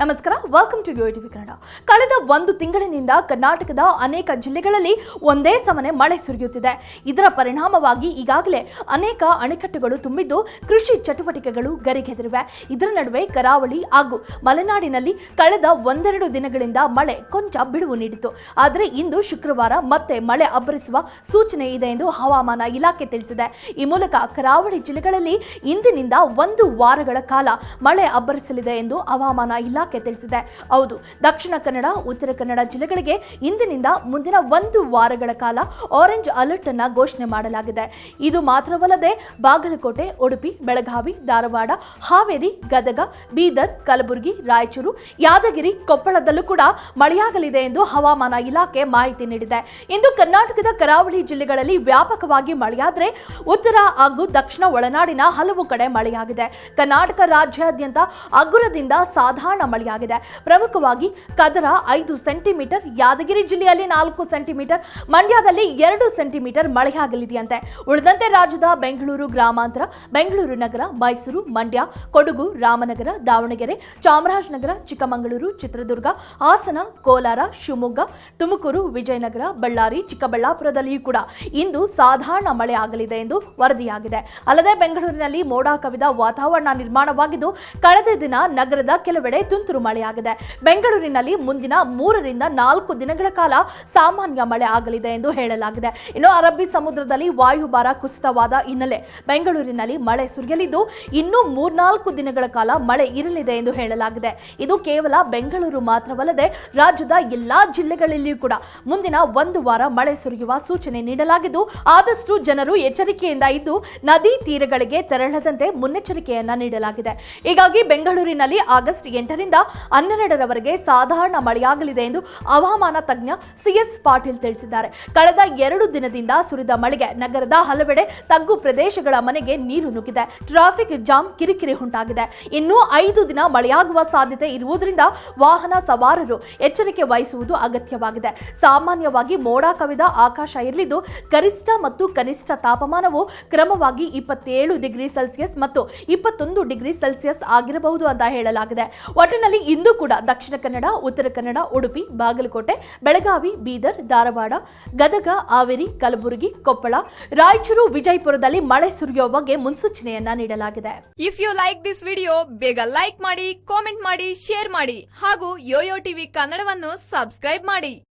ನಮಸ್ಕಾರ welcome to U TV Kannada. ಕಳೆದ ಒಂದು ತಿಂಗಳಿನಿಂದ ಕರ್ನಾಟಕದ ಅನೇಕ ಜಿಲ್ಲೆಗಳಲ್ಲಿ ಒಂದೇ ಸಮನೆ ಮಳೆ ಸುರಿಯುತ್ತಿದೆ. ಇದರ ಪರಿಣಾಮವಾಗಿ ಈಗಾಗಲೇ ಅನೇಕ ಅಣೆಕಟ್ಟುಗಳು ತುಂಬಿದ್ದು ಕೃಷಿ ಚಟುವಟಿಕೆಗಳು ಗರಿಗೆದರಿವೆ. ಇದರ ನಡುವೆ ಕರಾವಳಿ ಹಾಗೂ ಮಲೆನಾಡಿನಲ್ಲಿ ಕಳೆದ ಒಂದೆರಡು ದಿನಗಳಿಂದ ಮಳೆ ಕೊಂಚ ಬಿಡುವು ನೀಡಿತು ಆದರೆ ಇಂದು ಶುಕ್ರವಾರ ಮತ್ತೆ ಮಳೆ ಅಬ್ಬರಿಸುವ ಸೂಚನೆ ಇದೆ ಎಂದು ಹವಾಮಾನ ಇಲಾಖೆ ತಿಳಿಸಿದೆ. ಈ ಮೂಲಕ ಕರಾವಳಿ ಜಿಲ್ಲೆಗಳಲ್ಲಿ ಇಂದಿನಿಂದ ಒಂದು ವಾರಗಳ ಕಾಲ ಮಳೆ ಅಬ್ಬರಿಸಲಿದೆ ಎಂದು ಹವಾಮಾನ ಇಲಾಖೆ ತಿಳಿಸಿದೆ. ಹೌದು, ದಕ್ಷಿಣ ಕನ್ನಡ, ಉತ್ತರ ಕನ್ನಡ ಜಿಲ್ಲೆಗಳಿಗೆ ಇಂದಿನಿಂದ ಮುಂದಿನ ಒಂದು ವಾರಗಳ ಕಾಲ ಆರೆಂಜ್ ಅಲರ್ಟ್ ಅನ್ನು ಘೋಷಣೆ ಮಾಡಲಾಗಿದೆ. ಇದು ಮಾತ್ರವಲ್ಲದೆ ಬಾಗಲಕೋಟೆ, ಉಡುಪಿ, ಬೆಳಗಾವಿ, ಧಾರವಾಡ, ಹಾವೇರಿ, ಗದಗ, ಬೀದರ್, ಕಲಬುರಗಿ, ರಾಯಚೂರು, ಯಾದಗಿರಿ, ಕೊಪ್ಪಳದಲ್ಲೂ ಕೂಡ ಮಳೆಯಾಗಲಿದೆ ಎಂದು ಹವಾಮಾನ ಇಲಾಖೆ ಮಾಹಿತಿ ನೀಡಿದೆ. ಇಂದು ಕರ್ನಾಟಕದ ಕರಾವಳಿ ಜಿಲ್ಲೆಗಳಲ್ಲಿ ವ್ಯಾಪಕವಾಗಿ ಮಳೆಯಾದರೆ ಉತ್ತರ ಹಾಗೂ ದಕ್ಷಿಣ ಒಳನಾಡಿನ ಹಲವು ಕಡೆ ಮಳೆಯಾಗಿದೆ. ಕರ್ನಾಟಕ ರಾಜ್ಯಾದ್ಯಂತ ಅಗುರದಿಂದ ಸಾಧಾರಣ ಮಳೆಯಾಗಿದೆ ಪ್ರಮುಖವಾಗಿ ಕದರ ಐದು ಸೆಂಟಿಮೀಟರ್, ಯಾದಗಿರಿ ಜಿಲ್ಲೆಯಲ್ಲಿ ನಾಲ್ಕು ಸೆಂಟಿಮೀಟರ್, ಮಂಡ್ಯದಲ್ಲಿ ಎರಡು ಸೆಂಟಿಮೀಟರ್ ಮಳೆಯಾಗಲಿದೆಯಂತೆ ಉಳಿದಂತೆ ರಾಜ್ಯದ ಬೆಂಗಳೂರು ಗ್ರಾಮಾಂತರ, ಬೆಂಗಳೂರು ನಗರ, ಮೈಸೂರು, ಮಂಡ್ಯ, ಕೊಡಗು, ರಾಮನಗರ, ದಾವಣಗೆರೆ, ಚಾಮರಾಜನಗರ, ಚಿಕ್ಕಮಗಳೂರು, ಚಿತ್ರದುರ್ಗ, ಹಾಸನ, ಕೋಲಾರ, ಶಿವಮೊಗ್ಗ, ತುಮಕೂರು, ವಿಜಯನಗರ, ಬಳ್ಳಾರಿ, ಚಿಕ್ಕಬಳ್ಳಾಪುರದಲ್ಲಿಯೂ ಕೂಡ ಇಂದು ಸಾಧಾರಣ ಮಳೆ ಆಗಲಿದೆ ಎಂದು ವರದಿಯಾಗಿದೆ. ಅಲ್ಲದೆ ಬೆಂಗಳೂರಿನಲ್ಲಿ ಮೋಡ ಕವಿದ ವಾತಾವರಣ ನಿರ್ಮಾಣವಾಗಿದ್ದು, ಕಳೆದ ದಿನ ನಗರದ ಕೆಲವೆಡೆ ತುಂತುರು ಮಳೆಯಾಗಿದೆ ಬೆಂಗಳೂರಿನಲ್ಲಿ ಮುಂದಿನ ಮೂರರಿಂದ ನಾಲ್ಕು ದಿನಗಳ ಕಾಲ ಸಾಮಾನ್ಯ ಮಳೆ ಆಗಲಿದೆ ಎಂದು ಹೇಳಲಾಗಿದೆ. ಇನ್ನು ಅರಬ್ಬಿ ಸಮುದ್ರದಲ್ಲಿ ವಾಯುಭಾರ ಕುಸಿತವಾದ ಹಿನ್ನೆಲೆ ಬೆಂಗಳೂರಿನಲ್ಲಿ ಮಳೆ ಸುರಿಯಲಿದ್ದು, ಇನ್ನೂ ಮೂರ್ನಾಲ್ಕು ದಿನಗಳ ಕಾಲ ಮಳೆ ಇರಲಿದೆ ಎಂದು ಹೇಳಲಾಗಿದೆ. ಇದು ಕೇವಲ ಬೆಂಗಳೂರು ಮಾತ್ರವಲ್ಲದೆ ರಾಜ್ಯದ ಎಲ್ಲಾ ಜಿಲ್ಲೆಗಳಲ್ಲಿಯೂ ಕೂಡ ಮುಂದಿನ ಒಂದು ವಾರ ಮಳೆ ಸುರಿಯುವ ಸೂಚನೆ ನೀಡಲಾಗಿದ್ದು, ಆದಷ್ಟು ಜನರು ಎಚ್ಚರಿಕೆಯಿಂದ ಇದ್ದು, ನದಿ ತೀರಗಳಿಗೆ ತೆರಳದಂತೆ ಮುನ್ನೆಚ್ಚರಿಕೆಯನ್ನ ನೀಡಲಾಗಿದೆ. ಹೀಗಾಗಿ ಬೆಂಗಳೂರಿನಲ್ಲಿ ಆಗಸ್ಟ್ ಎಂಟರಿಂದ ಹನ್ನೆರಡರವರೆಗೆ ಸಾಧಾರಣ ಮಳೆಯಾಗಲಿದೆ ಎಂದು ಹವಾಮಾನ ತಜ್ಞ ಸಿಎಸ್ ಪಾಟೀಲ್ ತಿಳಿಸಿದ್ದಾರೆ. ಕಳೆದ ಎರಡು ದಿನದಿಂದ ಸುರಿದ ಮಳೆಗೆ ನಗರದ ಹಲವೆಡೆ ತಗ್ಗು ಪ್ರದೇಶಗಳ ಮನೆಗೆ ನೀರು ನುಗ್ಗಿದೆ. ಟ್ರಾಫಿಕ್ ಜಾಮ್ ಕಿರಿಕಿರಿ ಉಂಟಾಗಿದೆ. ಇನ್ನೂ ಐದು ದಿನ ಮಳೆಯಾಗುವ ಸಾಧ್ಯತೆ ಇರುವುದರಿಂದ ವಾಹನ ಸವಾರರು ಎಚ್ಚರಿಕೆ ವಹಿಸುವುದು ಅಗತ್ಯವಾಗಿದೆ. ಸಾಮಾನ್ಯವಾಗಿ ಮೋಡ ಕವಿದ ಆಕಾಶ ಇರಲಿದ್ದು, ಗರಿಷ್ಠ ಮತ್ತು ಕನಿಷ್ಠ ತಾಪಮಾನವು ಕ್ರಮವಾಗಿ ಇಪ್ಪತ್ತೇಳು ಡಿಗ್ರಿ ಸೆಲ್ಸಿಯಸ್ ಮತ್ತು ಇಪ್ಪತ್ತೊಂದು ಡಿಗ್ರಿ ಸೆಲ್ಸಿಯಸ್ ಆಗಿರಬಹುದು ಅಂತ ಹೇಳಲಾಗಿದೆ. ಒಟ್ಟಿನಲ್ಲಿ ಇಂದು ಕೂಡ ದಕ್ಷಿಣ ಕನ್ನಡ, ಉತ್ತರ ಕನ್ನಡ, ಉಡುಪಿ, ಬಾಗಲಕೋಟೆ, ಬೆಳಗಾವಿ, ಬೀದರ್, ಧಾರವಾಡ, ಗದಗ, ಹಾವೇರಿ, ಕಲಬುರಗಿ, ಕೊಪ್ಪಳ, ರಾಯಚೂರು, ವಿಜಯಪುರದಲ್ಲಿ ಮಳೆ ಸುರಿಯುವ ಬಗ್ಗೆ ಮುನ್ಸೂಚನೆಯನ್ನ ನೀಡಲಾಗಿದೆ. If you like this video ಬೇಗ ಲೈಕ್ ಮಾಡಿ ಕಾಮೆಂಟ್ ಮಾಡಿ ಶೇರ್ ಮಾಡಿ ಹಾಗೂ ಯೋಯೋ ಟಿವಿ ಕನ್ನಡವನ್ನು ಸಬ್ಸ್ಕ್ರೈಬ್ ಮಾಡಿ.